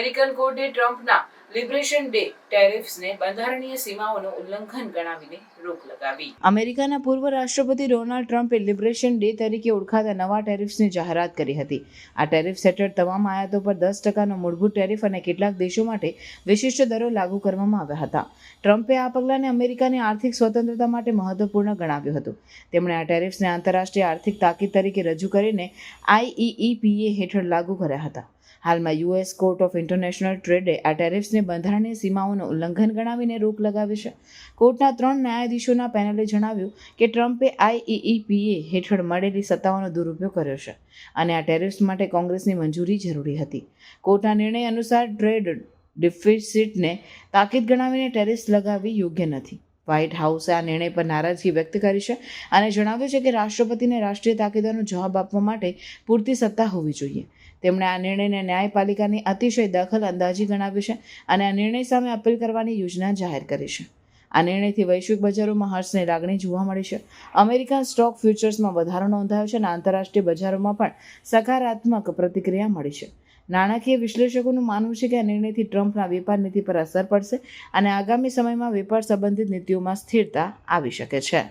American કોર્ટે ટ્રમ્પના liberation day ટેરિફ્સને બંધારણીય સીમાઓનું ઉલ્લંઘન ગણાવીને રોક લગાવી. અમેરિકાના પૂર્વ રાષ્ટ્રપતિ ડોનાલ્ડ ટ્રમ્પે લિબરેશન ડે તરીકે ઓળખાતા નવા ટેરિફ્સની જાહેરાત કરી હતી. આ ટેરિફ્સ હેઠળ તમામ આયાતો પર દસ ટકાનો મૂળભૂત ટેરિફ અને કેટલાક દેશો માટે વિશિષ્ટ દરો લાગુ કરવામાં આવ્યા હતા. ટ્રમ્પે આ પગલાંને અમેરિકાની આર્થિક સ્વતંત્રતા માટે મહત્વપૂર્ણ ગણાવ્યું હતું. તેમણે આ ટેરિફ્સને આંતરરાષ્ટ્રીય આર્થિક તાકીદ તરીકે રજૂ કરીને આઈઈઈપીએ હેઠળ લાગુ કર્યા હતા. હાલમાં યુએસ કોર્ટ ઓફ ઇન્ટરનેશનલ ટ્રેડે આ ટેરિફ્સને બંધારણીય સીમાઓનું ઉલ્લંઘન ગણાવીને રોક લગાવી છે. કોર્ટના ત્રણ ન્યાયાધીશોના પેનલે જણાવ્યું કે ટ્રમ્પે આઈઈપીએ હેઠળ મળેલી સત્તાઓનો દુરુપયોગ કર્યો છે અને આ ટેરિફ્સ માટે કોંગ્રેસની મંજૂરી જરૂરી હતી. કોર્ટના નિર્ણય અનુસાર ટ્રેડ ડિફિસિટને તાકીદ ગણાવીને ટેરિફ્સ લગાવવી યોગ્ય નથી. વ્હાઇટ હાઉસે આ નિર્ણય પર નારાજગી વ્યક્ત કરી છે અને જણાવ્યું છે કે રાષ્ટ્રપતિને રાષ્ટ્રીય તાકીદોનો જવાબ આપવા માટે પૂરતી સત્તા હોવી જોઈએ. તેમણે આ નિર્ણયને ન્યાયપાલિકાની અતિશય દખલ અંદાજી ગણાવ્યું છે અને આ નિર્ણય સામે અપીલ કરવાની યોજના જાહેર કરી છે. આ નિર્ણયથી વૈશ્વિક બજારોમાં હર્ષની લાગણી જોવા મળી છે. અમેરિકન સ્ટોક ફ્યુચર્સમાં વધારો નોંધાયો છે અને આંતરરાષ્ટ્રીય બજારોમાં પણ સકારાત્મક પ્રતિક્રિયા મળી છે. નાણાકીય વિશ્લેષકોનું માનવું છે કે આ નિર્ણયથી ટ્રમ્પના વેપાર નીતિ પર અસર પડશે અને આગામી સમયમાં વેપાર સંબંધિત નીતિઓમાં સ્થિરતા આવી શકે છે.